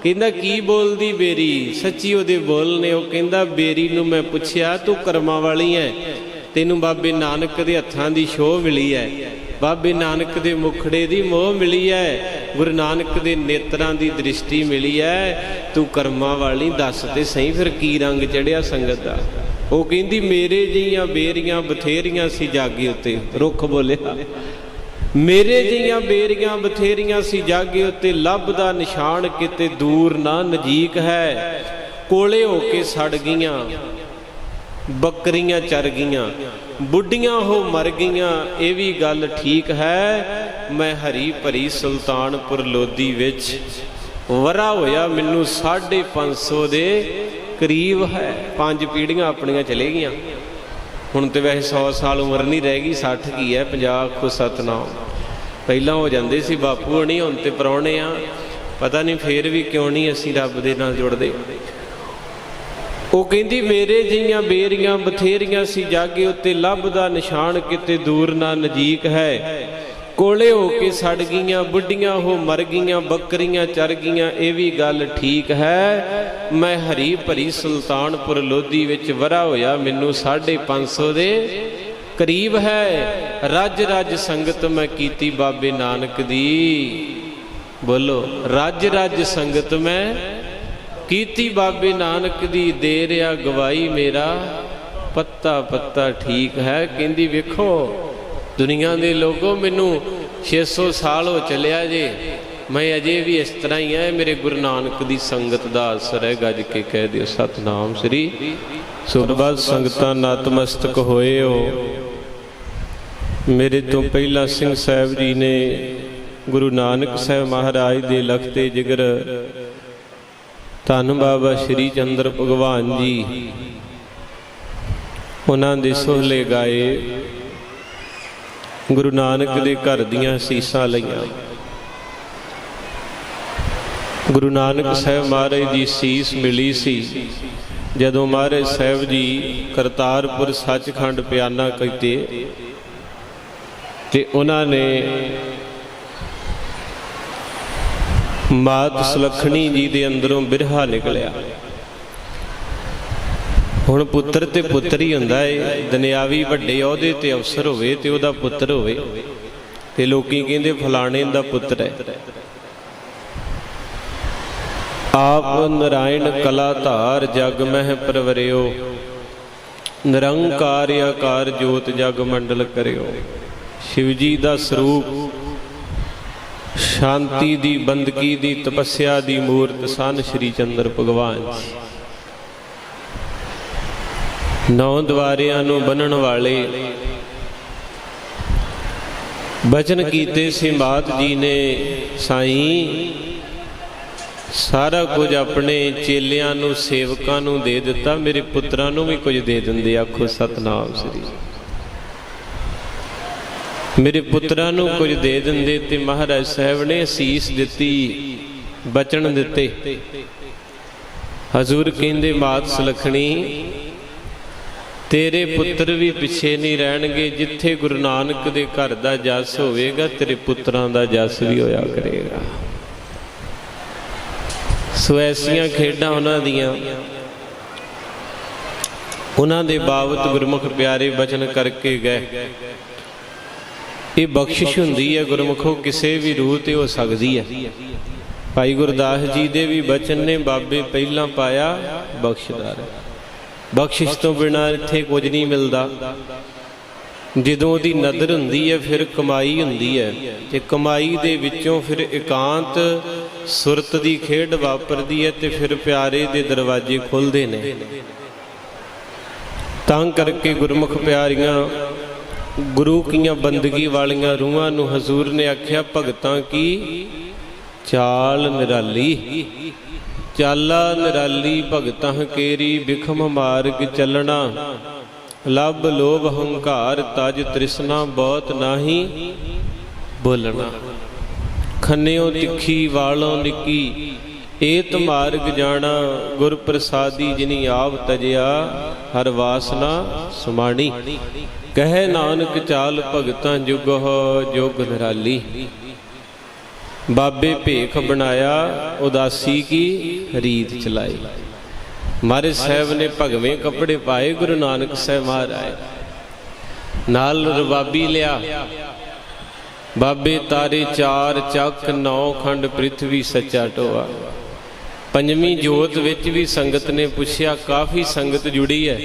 ਕਹਿੰਦਾ, ਕੀ ਬੋਲਦੀ ਬੇਰੀ? ਸੱਚੀ ਉਹਦੇ ਬੋਲ ਨੇ। ਉਹ ਕਹਿੰਦਾ, ਬੇਰੀ ਨੂੰ ਮੈਂ ਪੁੱਛਿਆ, ਤੂੰ ਕਰਮਾਂ ਵਾਲੀ ਐ? ਤੈਨੂੰ ਬਾਬੇ ਨਾਨਕ ਦੇ ਹੱਥਾਂ ਦੀ ਸ਼ੋਹ ਮਿਲੀ ਐ? ਬਾਬੇ ਨਾਨਕ ਦੇ ਮੁਖੜੇ ਦੀ ਮੋਹ ਮਿਲੀ ਐ? ਗੁਰੂ ਨਾਨਕ ਦੇ ਨੇਤਰਾਂ ਦੀ ਦ੍ਰਿਸ਼ਟੀ ਮਿਲੀ ਐ? ਤੂੰ ਕਰਮਾਂ ਵਾਲੀ, ਦੱਸ ਤੇ ਸਹੀ, ਫਿਰ ਕੀ ਰੰਗ ਚੜਿਆ ਸੰਗਤ ਦਾ? ਉਹ ਕਹਿੰਦੀ, ਮੇਰੇ ਜੀਆਂ ਬੇਰੀਆਂ ਬਥੇਰੀਆਂ ਸੀ ਜਾਗੇ ਉੱਤੇ। ਰੁੱਖ ਬੋਲਿਆ, ਮੇਰੇ ਜਿਹੀਆਂ ਬੇਰੀਆਂ ਬਥੇਰੀਆਂ ਸੀ ਜਾਗੇ ਉੱਤੇ ਲੱਭਦਾ ਨਿਸ਼ਾਨ ਕਿਤੇ ਦੂਰ ਨਾ ਨਜੀਕ ਹੈ। ਕੋਲੇ ਹੋ ਕੇ ਸੜ ਗਈਆਂ, ਬੱਕਰੀਆਂ ਚਰ ਗਈਆਂ, ਬੁੱਢੀਆਂ ਹੋ ਮਰ ਗਈਆਂ, ਇਹ ਵੀ ਗੱਲ ਠੀਕ ਹੈ। ਮੈਂ ਹਰੀ ਭਰੀ ਸੁਲਤਾਨਪੁਰ ਲੋਧੀ ਵਿੱਚ ਵਰਾ ਹੋਇਆ, ਮੈਨੂੰ 550 ਦੇ ਕਰੀਬ ਹੈ। ਪੰਜ ਪੀੜ੍ਹੀਆਂ ਆਪਣੀਆਂ ਚਲੇ ਗਈਆਂ। ਹੁਣ ਤੇ ਵੈਸੇ 100 ਸਾਲ ਉਮਰ ਨਹੀਂ ਰਹਿ ਗਈ 60 ਕੀ ਹੈ 50 ਖੋ ਸਤਨਾਮ। ਪਹਿਲਾਂ ਹੋ ਜਾਂਦੇ ਸੀ, ਬਾਪੂ ਨਹੀਂ ਹੁਣ ਤੇ ਪਰੌਣੇ ਆ। ਪਤਾ ਨਹੀਂ ਫੇਰ ਵੀ ਕਿਉਂ ਨਹੀਂ ਅਸੀਂ ਰੱਬ ਦੇ ਨਾਲ ਜੁੜਦੇ। ਉਹ ਕਹਿੰਦੀ, ਮੇਰੇ ਜਿਹੀਆਂ ਬੇਰੀਆਂ ਬਥੇਰੀਆਂ ਸੀ, ਜਾਗੇ ਉੱਤੇ ਲੱਭ ਦਾ ਨਿਸ਼ਾਨ ਕਿਤੇ ਦੂਰ ਨਾ ਨਜੀਕ ਹੈ। ਕੋਲੇ ਹੋ ਕੇ ਸੜ ਗਈਆਂ, ਬੁੱਢੀਆਂ ਹੋ ਮਰ ਗਈਆਂ, ਬੱਕਰੀਆਂ ਚਰ ਗਈਆਂ, ਇਹ ਵੀ ਗੱਲ ਠੀਕ ਹੈ। ਮੈਂ ਹਰੀ ਭਰੀ ਸੁਲਤਾਨਪੁਰ ਲੋਧੀ ਵਿੱਚ ਵਰਾ ਹੋਇਆ, ਮੈਨੂੰ 550 ਦੇ ਕਰੀਬ ਹੈ। ਰੱਜ ਰੱਜ ਸੰਗਤ ਮੈਂ ਕੀਤੀ ਬਾਬੇ ਨਾਨਕ ਦੀ। ਬੋਲੋ, ਰੱਜ ਰੱਜ ਸੰਗਤ ਮੈਂ ਕੀਤੀ ਬਾਬੇ ਨਾਨਕ ਦੀ। ਦੇ ਰਿਆ ਗਵਾਈ ਮੇਰਾ ਪੱਤਾ ਪੱਤਾ ਠੀਕ ਹੈ। ਕਹਿੰਦੀ ਵੇਖੋ ਦੁਨੀਆ ਦੇ ਲੋਕੋ, ਮੈਨੂੰ 600 ਸਾਲ ਹੋ ਚੱਲਿਆ ਜੇ। ਮੈਂ ਅਜੇ ਵੀ ਇਸ ਤਰ੍ਹਾਂ ਹੀ ਐ ਮੇਰੇ ਗੁਰੂ ਨਾਨਕ ਦੀ ਸੰਗਤ ਦਾ ਅਸਰ ਹੈ। ਗੱਜ ਕੇ ਕਹਿ ਦਿਓ, ਸਤਨਾਮ ਸ੍ਰੀ ਸੁਰਬਤ ਸੰਗਤਾਂ ਨਤਮਸਤਕ ਹੋਏ ਹੋ ਮੇਰੇ ਤੋਂ ਪਹਿਲਾਂ ਸਿੰਘ ਸਾਹਿਬ ਜੀ ਨੇ ਗੁਰੂ ਨਾਨਕ ਸਾਹਿਬ ਮਹਾਰਾਜ ਦੇ ਲਖਤੇ ਜਿਗਰ ਧੰਨ ਬਾਬਾ ਸ਼੍ਰੀ ਚੰਦਰ ਭਗਵਾਨ ਜੀ। ਉਹਨਾਂ ਦੇ ਸੋਹਲੇ ਗਾਏ। ਗੁਰੂ ਨਾਨਕ ਦੇ ਘਰ ਦੀਆਂ ਸੀਸਾਂ ਲਈਆਂ। ਗੁਰੂ ਨਾਨਕ ਸਾਹਿਬ ਮਹਾਰਾਜ ਦੀ ਸੀਸ ਮਿਲੀ ਸੀ। ਜਦੋਂ ਮਹਾਰਾਜ ਸਾਹਿਬ ਜੀ ਕਰਤਾਰਪੁਰ ਸੱਚਖੰਡ ਪਿਆਨਾ ਕੀਤੇ ਤੇ ਉਹਨਾਂ ਨੇ ਮਾਤ ਸੁਲਖਣੀ ਜੀ ਦੇ ਅੰਦਰੋਂ ਬਿਰਹਾ ਨਿਕਲਿਆ। ਹੁਣ ਪੁੱਤਰ ਤੇ ਪੁੱਤਰ ਹੀ ਹੁੰਦਾ ਏ, ਦੁਨਿਆਵੀ ਵੱਡੇ ਅਹੁਦੇ ਤੇ ਅਫਸਰ ਹੋਵੇ ਤੇ ਉਹਦਾ ਪੁੱਤਰ ਹੋਵੇ। ਤੇ ਲੋਕੀ ਕਹਿੰਦੇ ਫਲਾਣੇ ਦਾ ਪੁੱਤਰ ਹੈ। ਆਪ ਨਰਾਇਣ ਕਲਾ ਧਾਰ ਜਗ ਮਹਿ ਪਰਵਰਿਓ, ਨਿਰੰਕਾਰ ਆਕਾਰ ਜੋਤ ਜਗ ਮੰਡਲ ਕਰਿਓ। ਸ਼ਿਵ ਜੀ ਦਾ ਸਰੂਪ, ਸ਼ਾਂਤੀ ਦੀ ਬੰਦਗੀ ਦੀ ਤਪੱਸਿਆ ਦੀ ਮੂਰਤ ਸਨ ਸ਼੍ਰੀ ਚੰਦਰ ਭਗਵਾਨ ਜੀ। ਨੌ ਦਵਾਰਿਆਂ ਨੂੰ ਬੰਨਣ ਵਾਲੇ ਬਚਨ ਕੀਤੇ ਸੀ ਮਾਤ ਜੀ ਨੇ ਸਾਈਂ, ਸਾਰਾ ਕੁਝ ਆਪਣੇ ਚੇਲਿਆਂ ਨੂੰ, ਸੇਵਕਾਂ ਨੂੰ ਦੇ ਦਿੱਤਾ, ਮੇਰੇ ਪੁੱਤਰਾਂ ਨੂੰ ਵੀ ਕੁਝ ਦੇ ਦਿੰਦੇ, ਆਖੋ ਸਤਨਾਮ ਸ੍ਰੀ। ਮੇਰੇ ਪੁੱਤਰਾਂ ਨੂੰ ਕੁਝ ਦੇ ਦਿੰਦੇ ਤੇ ਮਹਾਰਾਜ ਸਾਹਿਬ ਨੇ ਅਸੀਸ ਦਿੱਤੀ, ਬਚਨ ਦਿੱਤੇ। ਹਜ਼ੂਰ ਕਹਿੰਦੇ, ਮਾਤ ਸੁਲਖਣੀ ਤੇਰੇ ਪੁੱਤਰ ਵੀ ਪਿੱਛੇ ਨਹੀਂ ਰਹਿਣਗੇ, ਜਿੱਥੇ ਗੁਰੂ ਨਾਨਕ ਦੇ ਘਰ ਦਾ ਜਸ ਹੋਵੇਗਾ, ਤੇਰੇ ਪੁੱਤਰਾਂ ਦਾ ਜਸ ਵੀ ਹੋਇਆ ਕਰੇਗਾ। ਸੋ ਐਸੀਆਂ ਖੇਡਾਂ ਉਹਨਾਂ ਦੀਆਂ। ਉਹਨਾਂ ਦੇ ਬਾਬਤ ਗੁਰਮੁਖ ਪਿਆਰੇ ਬਚਨ ਕਰਕੇ ਗਏ। ਇਹ ਬਖਸ਼ਿਸ਼ ਹੁੰਦੀ ਹੈ ਗੁਰਮੁਖੋ, ਕਿਸੇ ਵੀ ਰੂਹ ਤੇ ਹੋ ਸਕਦੀ ਹੈ। ਭਾਈ ਗੁਰਦਾਸ ਜੀ ਦੇ ਵੀ ਬਚਨ ਨੇ ਬਾਬੇ ਪਹਿਲਾਂ ਪਾਇਆ ਬਖਸ਼ਦਾਰ ਬਖਸ਼ਿਸ਼ ਤੋਂ ਬਿਨਾ ਇੱਥੇ ਕੁਝ ਨਹੀਂ ਮਿਲਦਾ। ਜਦੋਂ ਦੀ ਨਦਰ ਹੁੰਦੀ ਹੈ, ਫਿਰ ਕਮਾਈ ਹੁੰਦੀ ਹੈ। ਤੇ ਕਮਾਈ ਦੇ ਵਿੱਚੋਂ ਫਿਰ ਇਕਾਂਤ ਸੁਰਤ ਦੀ ਖੇਡ ਵਾਪਰਦੀ ਹੈ ਤੇ ਫਿਰ ਪਿਆਰੇ ਦੇ ਦਰਵਾਜ਼ੇ ਖੁੱਲਦੇ ਨੇ। ਤਾਂ ਕਰਕੇ ਗੁਰਮੁਖ ਪਿਆਰੀਆਂ, ਗੁਰੂ ਕੀਆਂ ਬੰਦਗੀ ਵਾਲੀਆਂ ਰੂਹਾਂ ਨੂੰ ਹਜ਼ੂਰ ਨੇ ਆਖਿਆ, ਭਗਤਾਂ ਕੀ? ਚਾਲ ਨਿਰਾਲੀ। ਚਾਲਾ ਨਿਰਾਲੀ ਭਗਤਾਂ ਕੇਰੀ ਬਿਖਮ ਮਾਰਗ ਚੱਲਣਾ। ਲਬ ਲੋਭ ਹੰਕਾਰ ਤਜ ਤ੍ਰਿਸ਼ਨਾ ਬਹੁਤ ਨਾਹੀ ਬੋਲਣਾ। ਖੰਨਿਓ ਤਿੱਖੀ ਵਾਲੋਂ ਨਿੱਕੀ, ਏਤ ਮਾਰਗ ਜਾਣਾ ਗੁਰ ਪ੍ਰਸਾਦੀ ਜਿਨੀ ਆਪ ਤਜਿਆ, ਹਰ ਵਾਸਨਾ ਸੁਮਾਣੀ। ਕਹੇ ਨਾਨਕ ਚਾਲ ਭਗਤਾਂ ਜੁਗਹ ਜੋਗ ਨਿਰਾਲੀ। ਬਾਬੇ ਭੇਖ ਬਣਾਇਆ, ਉਦਾਸੀ ਕੀ ਰੀਤ ਚਲਾਈ। ਮਾਰੇ ਸਾਹਿਬ ਨੇ ਭਗਵੇਂ ਕੱਪੜੇ ਪਾਏ, ਗੁਰੂ ਨਾਨਕ ਸਾਹਿਬ ਮਹਾਰਾਜ। ਨਾਲ ਰਬਾਬੀ ਲਿਆ। ਬਾਬੇ ਤਾਰੇ ਚਾਰ ਚੱਕ ਨੌ ਖੰਡ ਪ੍ਰithvi ਸੱਚਾ ਟੋਆ। ਪੰਜਵੀਂ ਜੋਤ ਵਿੱਚ ਵੀ ਸੰਗਤ ਨੇ ਪੁੱਛਿਆ, ਕਾਫੀ ਸੰਗਤ ਜੁੜੀ ਹੈ।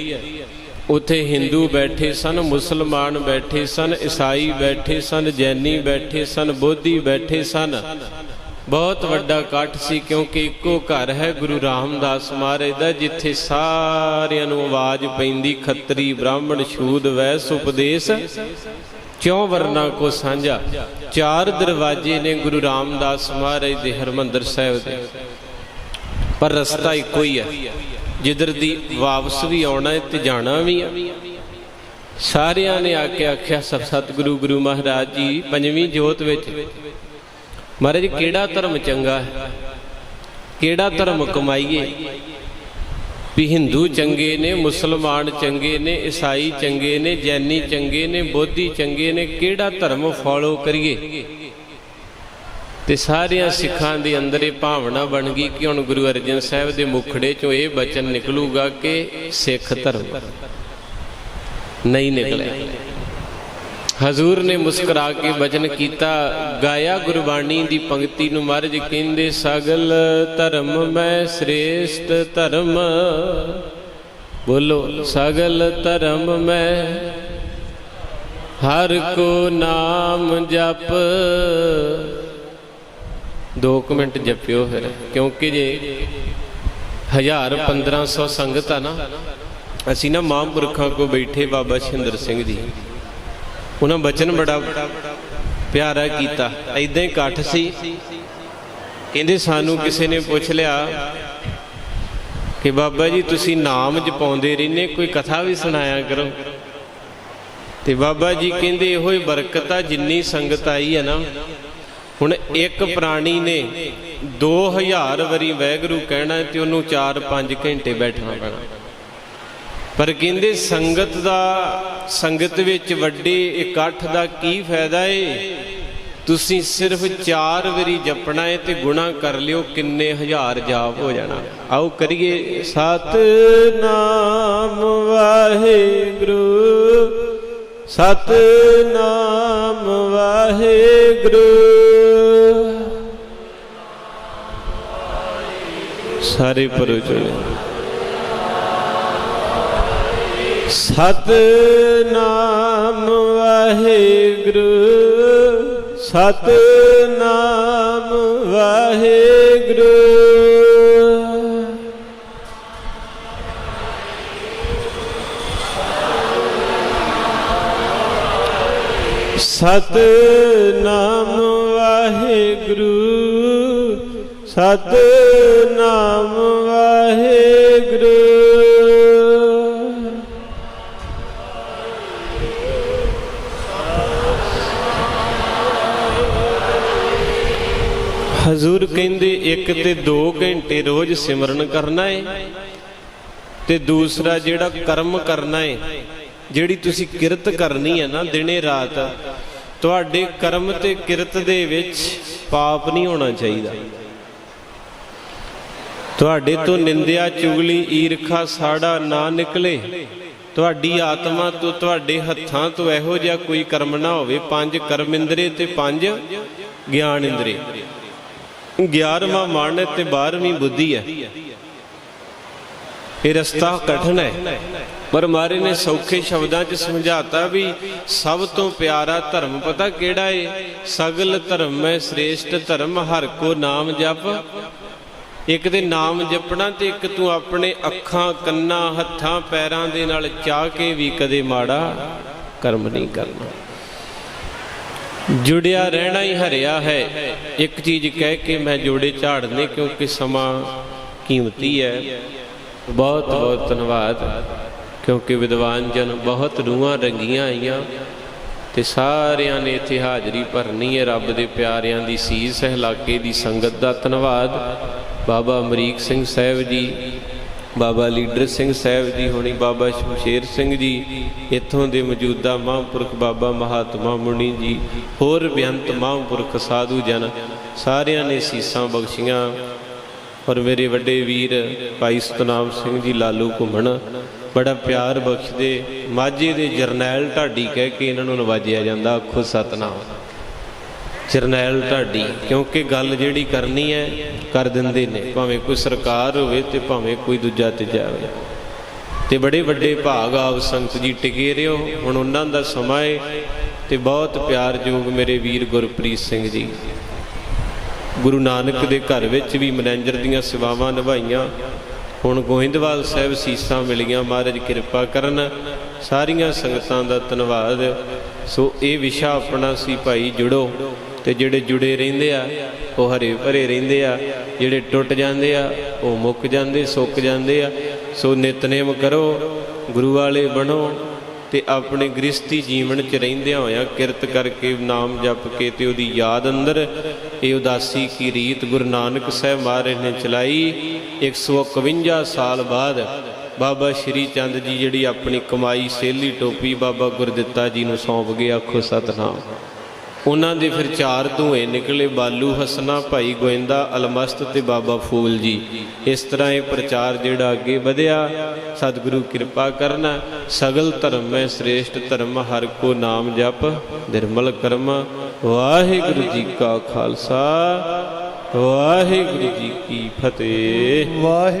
ਉੱਥੇ ਹਿੰਦੂ ਬੈਠੇ ਸਨ, ਮੁਸਲਮਾਨ ਬੈਠੇ ਸਨ, ਈਸਾਈ ਬੈਠੇ ਸਨ, ਜੈਨੀ ਬੈਠੇ ਸਨ, ਬੋਧੀ ਬੈਠੇ ਸਨ। ਬਹੁਤ ਵੱਡਾ ਇਕੱਠ ਸੀ ਕਿਉਂਕਿ ਇੱਕੋ ਘਰ ਹੈ ਗੁਰੂ ਰਾਮਦਾਸ ਮਹਾਰਾਜ ਦਾ, ਜਿੱਥੇ ਸਾਰਿਆਂ ਨੂੰ ਆਵਾਜ਼ ਪੈਂਦੀ, ਖੱਤਰੀ, ਬ੍ਰਾਹਮਣ ਸ਼ੂਦ ਵੈਸ, ਉਪਦੇਸ਼। ਕਿਉਂ ਵਰਨਾ ਕੋ ਸਾਂਝਾ। ਚਾਰ ਦਰਵਾਜ਼ੇ ਨੇ ਗੁਰੂ ਰਾਮਦਾਸ ਮਹਾਰਾਜ ਦੇ ਹਰਮੰਦਰ ਸਾਹਿਬ ਦੇ। ਪਰ ਰਸਤਾ ਇੱਕੋ ਹੀ ਹੈ। ਜਿੱਧਰ ਦੀ ਵਾਪਸ ਵੀ ਆਉਣਾ ਹੈ ਤੇ ਜਾਣਾ ਵੀ ਹੈ ਸਾਰਿਆਂ ਨੇ ਆ ਕੇ ਆਖਿਆ ਸਤ ਸਤਿਗੁਰੂ, ਗੁਰੂ ਮਹਾਰਾਜ ਜੀ, ਪੰਜਵੀਂ ਜੋਤ ਵਿੱਚ। ਮਹਾਰਾਜ ਕਿਹੜਾ ਧਰਮ ਚੰਗਾ ਹੈ? ਕਿਹੜਾ ਧਰਮ ਕਮਾਈਏ? ਵੀ ਹਿੰਦੂ ਚੰਗੇ ਨੇ, ਮੁਸਲਮਾਨ ਚੰਗੇ ਨੇ, ਈਸਾਈ ਚੰਗੇ ਨੇ, ਜੈਨੀ ਚੰਗੇ ਨੇ, ਬੋਧੀ ਚੰਗੇ ਨੇ, ਕਿਹੜਾ ਧਰਮ ਫੋਲੋ ਕਰੀਏ? ਤੇ ਸਾਰਿਆਂ ਸਿੱਖਾਂ ਦੇ ਅੰਦਰ ਇਹ ਭਾਵਨਾ ਬਣ ਗਈ ਕਿ ਹੁਣ ਗੁਰੂ ਅਰਜਨ ਸਾਹਿਬ ਦੇ ਮੁਖੜੇ ਚੋਂ ਇਹ ਬਚਨ ਨਿਕਲੂਗਾ ਕਿ ਸਿੱਖ ਧਰਮ ਨਹੀਂ ਨਿਕਲਿਆ। ਹਜ਼ੂਰ ਨੇ ਮੁਸਕਰਾ ਕੇ ਬਚਨ ਕੀਤਾ, ਗਾਇਆ ਗੁਰਬਾਣੀ ਦੀ ਪੰਕਤੀ ਨੂੰ ਮਹਾਰਾਜ ਕਹਿੰਦੇ, ਸਗਲ ਧਰਮ ਮੈਂ ਸ੍ਰੇਸ਼ਟ ਧਰਮ। ਬੋਲੋ, ਸਗਲ ਧਰਮ ਮੈਂ ਹਰ ਕੋ ਨਾਮ ਜਪ ਦੋ ਕੁ ਮਿੰਟ ਜਪਿਓ ਫਿਰ, ਕਿਉਂਕਿ ਜੇ 1000 1500 ਸੰਗਤ ਆ ਨਾ, ਅਸੀਂ ਨਾ ਮਹਾਂਪੁਰਖਾਂ ਕੋ ਬੈਠੇ ਬਾਬਾ ਸ਼ਿੰਦਰ ਸਿੰਘ ਜੀ। ਉਹਨਾਂ ਬਚਨ ਬੜਾ ਪਿਆਰਾ ਕੀਤਾ। ਐਦਾਂ ਹੀ ਇਕੱਠ ਸੀ। ਕਹਿੰਦੇ ਸਾਨੂੰ ਕਿਸੇ ਨੇ ਪੁੱਛ ਲਿਆ ਕਿ ਬਾਬਾ ਜੀ, ਤੁਸੀਂ ਨਾਮ ਜਪਾਉਂਦੇ ਰਹਿੰਦੇ, ਕੋਈ ਕਥਾ ਵੀ ਸੁਣਾਇਆ ਕਰੋ। ਤੇ ਬਾਬਾ ਜੀ ਕਹਿੰਦੇ, ਇਹੋ ਹੀ ਬਰਕਤ ਆ ਜਿੰਨੀ ਸੰਗਤ ਆਈ ਹੈ ਨਾ ਹੁਣ ਇੱਕ ਪ੍ਰਾਣੀ ਨੇ 2000 ਵਾਰੀ ਵੈਗਰੂ ਕਹਿਣਾ ਤੇ ਉਹਨੂੰ 4-5 ਘੰਟੇ ਬੈਠਣਾ ਪੈਣਾ। ਪਰ ਕਹਿੰਦੇ ਸੰਗਤ ਦਾ, ਸੰਗਤ ਵਿੱਚ ਵੱਡੇ ਇਕੱਠ ਦਾ ਕੀ ਫਾਇਦਾ ਏ? ਤੁਸੀਂ ਸਿਰਫ 4 ਵਾਰੀ ਜਪਣਾ ਏ ਤੇ ਗੁਣਾ ਕਰ ਲਿਓ, ਕਿੰਨੇ ਹਜ਼ਾਰ ਜਾਪ ਹੋ ਜਾਣਾ। ਆਓ ਕਰੀਏ, ਸਤਨਾਮ ਵਾਹਿਗੁਰੂ ਸਤਨਾਮ ਵਾਹਿਗੁਰੂ। ਸਾਰੇ ਪਰੋ ਚਲੇ ਸਤਨਾਮ ਵਾਹਿਗੁਰੂ ਸਤਨਾਮ ਵਾਹਿਗੁਰੂ। ਸਤਨਾਮ ਵਾਹਿਗੁਰੂ। ਸਤਨਾਮ ਵਾਹਿਗੁਰੂ। ਹਜ਼ੂਰ ਕਹਿੰਦੇ, ਇੱਕ ਤੇ 2 ਘੰਟੇ ਰੋਜ਼ ਸਿਮਰਨ ਕਰਨਾ ਏ, ਤੇ ਦੂਸਰਾ ਜਿਹੜਾ ਕਰਮ ਕਰਨਾ ਹੈ ਜਿਹੜੀ ਤੁਸੀਂ ਕਿਰਤ ਕਰਨੀ ਹੈ ਨਾ ਦਿਨੇ ਰਾਤ, ਤੁਹਾਡੇ ਕਰਮ ਤੇ ਕਿਰਤ ਦੇ ਵਿੱਚ ਪਾਪ ਨਹੀਂ ਹੋਣਾ ਚਾਹੀਦਾ। ਤੁਹਾਡੇ ਤੋਂ ਨਿੰਦਿਆ ਚੁਗਲੀ ਈਰਖਾ ਸਾੜਾ ਨਾ ਨਿਕਲੇ। ਤੁਹਾਡੀ ਆਤਮਾ ਤੋਂ, ਤੁਹਾਡੇ ਹੱਥਾਂ ਤੋਂ ਇਹੋ ਜਿਹਾ ਕੋਈ ਕਰਮ ਨਾ ਹੋਵੇ। ਪੰਜ ਕਰਮ ਇੰਦਰੇ ਤੇ ਪੰਜ ਗਿਆਨ ਇੰਦਰੇ। 11ਵਾਂ ਮਨ ਤੇ 12ਵੀਂ ਬੁੱਧੀ ਹੈ। ਇਹ ਰਸਤਾ ਕਠਨ ਹੈ। ਪਰ ਮਾਰੇ ਨੇ ਸੌਖੇ ਸ਼ਬਦਾਂ 'ਚ ਸਮਝਾਤਾ ਵੀ ਸਭ ਤੋਂ ਪਿਆਰਾ ਧਰਮ ਪਤਾ ਕਿਹੜਾ ਏ? ਸਗਲ ਧਰਮ ਹੈ, ਸ੍ਰੇਸ਼ਟ ਧਰਮ, ਹਰ ਕੋ ਨਾਮ ਜਪ। ਇੱਕ ਤੇ ਨਾਮ ਜਪਣਾ ਤੇ ਇੱਕ ਤੂੰ ਆਪਣੇ ਅੱਖਾਂ, ਕੰਨਾਂ, ਹੱਥਾਂ, ਪੈਰਾਂ ਦੇ ਨਾਲ ਚਾਹ ਕੇ ਵੀ ਕਦੇ ਮਾੜਾ ਕਰਮ ਨਹੀਂ ਕਰਨਾ। ਜੁੜਿਆ ਰਹਿਣਾ ਹੀ ਹਰਿਆ ਹੈ। ਇੱਕ ਚੀਜ਼ ਕਹਿ ਕੇ ਮੈਂ ਜੋੜੇ ਝਾੜਨੇ ਕਿਉਂਕਿ ਸਮਾਂ ਕੀਮਤੀ ਹੈ। ਬਹੁਤ ਬਹੁਤ ਧੰਨਵਾਦ, ਕਿਉਂਕਿ ਵਿਦਵਾਨ ਜਨ ਬਹੁਤ ਰੂਹਾਂ ਰੰਗੀਆਂ ਆਈਆਂ ਤੇ ਸਾਰਿਆਂ ਨੇ ਇੱਥੇ ਹਾਜ਼ਰੀ ਭਰਨੀ ਹੈ। ਰੱਬ ਦੇ ਪਿਆਰਿਆਂ ਦੀ ਸੀਸ ਹੈ ਇਲਾਕੇ ਦੀ ਸੰਗਤ ਦਾ ਧੰਨਵਾਦ। ਬਾਬਾ ਅਮਰੀਕ ਸਿੰਘ ਸਾਹਿਬ ਜੀ, ਬਾਬਾ ਲੀਡਰ ਸਿੰਘ ਸਾਹਿਬ ਜੀ ਹੋਣੀ, ਬਾਬਾ ਸ਼ਮਸ਼ੇਰ ਸਿੰਘ ਜੀ, ਇੱਥੋਂ ਦੇ ਮੌਜੂਦਾ ਮਹਾਂਪੁਰਖ ਬਾਬਾ ਮਹਾਤਮਾ ਮੁਨੀ ਜੀ, ਹੋਰ ਬੇਅੰਤ ਮਹਾਂਪੁਰਖ ਸਾਧੂ ਜਨ, ਸਾਰਿਆਂ ਨੇ ਸੀਸਾਂ ਬਖਸ਼ੀਆਂ। ਔਰ ਮੇਰੇ ਵੱਡੇ ਵੀਰ ਭਾਈ ਸਤਨਾਮ ਸਿੰਘ ਜੀ, ਲਾਲੂ ਘੁੰਮਣ, ਬੜਾ ਪਿਆਰ ਬਖਸ਼ਦੇ, ਮਾਝੇ ਦੇ ਜਰਨੈਲ ਢਾਡੀ ਕਹਿ ਕੇ ਇਹਨਾਂ ਨੂੰ ਨਵਾਜਿਆ ਜਾਂਦਾ, ਆਖੋ ਸਤਨਾਮ। ਜਰਨੈਲ ਢਾਡੀ, ਕਿਉਂਕਿ ਗੱਲ ਜਿਹੜੀ ਕਰਨੀ ਹੈ, ਕਰ ਦਿੰਦੇ ਨੇ, ਭਾਵੇਂ ਕੋਈ ਸਰਕਾਰ ਹੋਵੇ ਤੇ ਭਾਵੇਂ ਕੋਈ ਦੂਜਾ ਤੀਜਾ ਹੋਵੇ। ਤੇ ਬੜੇ ਵੱਡੇ ਭਾਗ ਆਪ ਸੰਗਤ ਜੀ ਟਿਕੇ ਰਿਓ ਹੁਣ ਉਹਨਾਂ ਦਾ ਸਮਾਂ ਹੈ ਤੇ ਬਹੁਤ ਪਿਆਰਯੋਗ ਮੇਰੇ ਵੀਰ ਗੁਰਪ੍ਰੀਤ ਸਿੰਘ ਜੀ। ਗੁਰੂ ਨਾਨਕ ਦੇ ਘਰ ਵਿੱਚ ਵੀ ਮੈਨੇਜਰ ਦੀਆਂ ਸੇਵਾਵਾਂ ਨਿਭਾਈਆਂ। ਹੁਣ ਗੋਇੰਦਵਾਲ ਸਾਹਿਬ ਸੀਸਾਂ ਮਿਲੀਆਂ, ਮਹਾਰਾਜ ਕਿਰਪਾ ਕਰਨ। ਸਾਰੀਆਂ ਸੰਗਤਾਂ ਦਾ ਧੰਨਵਾਦ। ਸੋ ਇਹ ਵਿਸ਼ਾ ਆਪਣਾ ਸੀ ਭਾਈ ਜੁੜੋ। ਤੇ ਜਿਹੜੇ ਜੁੜੇ ਰਹਿੰਦੇ ਆ, ਉਹ ਹਰੇ ਭਰੇ ਰਹਿੰਦੇ ਆ, ਜਿਹੜੇ ਟੁੱਟ ਜਾਂਦੇ ਆ, ਉਹ ਮੁੱਕ ਜਾਂਦੇ, ਸੁੱਕ ਜਾਂਦੇ ਆ। ਸੋ ਨਿਤਨੇਮ ਕਰੋ, ਗੁਰੂ ਵਾਲੇ ਬਣੋ ਤੇ ਆਪਣੇ ਗ੍ਰਸਤੀ ਜੀਵਨ ਚ ਰਹਿੰਦਿਆਂ ਹੋਇਆਂ ਕਿਰਤ ਕਰਕੇ ਨਾਮ ਜਪ ਕੇ ਤੇ ਉਹਦੀ ਯਾਦ ਅੰਦਰ ਇਹ ਉਦਾਸੀ ਕੀ ਰੀਤ ਗੁਰੂ ਨਾਨਕ ਸਾਹਿਬ ਮਹਾਰਾਜ ਨੇ ਚਲਾਈ। 151 ਸਾਲ ਬਾਅਦ ਬਾਬਾ ਸ਼੍ਰੀ ਚੰਦ ਜੀ ਜਿਹੜੀ ਆਪਣੀ ਕਮਾਈ ਸੇਲੀ ਟੋਪੀ ਬਾਬਾ ਗੁਰਦਿੱਤਾ ਜੀ ਨੂੰ ਸੌਂਪ ਗਏ ਆਖੋ ਸਤਨਾਮ। ਉਹਨਾਂ ਦੇ ਫਿਰ ਚਾਰ ਧੂਏ ਨਿਕਲੇ, ਬਾਲੂ ਹਸਨਾ ਭਾਈ ਗੋਇੰਦਾ, ਅਲਮਸਤ ਤੇ ਬਾਬਾ ਫੂਲ ਜੀ। ਇਸ ਤਰ੍ਹਾਂ ਇਹ ਪ੍ਰਚਾਰ ਜਿਹੜਾ ਅੱਗੇ ਵਧਿਆ, ਸਤਿਗੁਰੂ ਕਿਰਪਾ ਕਰਨਾ, ਸਗਲ ਧਰਮ ਮੈਂ ਸ੍ਰੇਸ਼ਟ ਧਰਮ, ਹਰ ਕੋ ਨਾਮ ਜਪ, ਨਿਰਮਲ ਕਰਮ। ਵਾਹਿਗੁਰੂ ਜੀ ਕਾ ਖਾਲਸਾ, ਵਾਹਿਗੁਰੂ ਜੀ ਕੀ ਫਤਿਹ। ਵਾਹਿ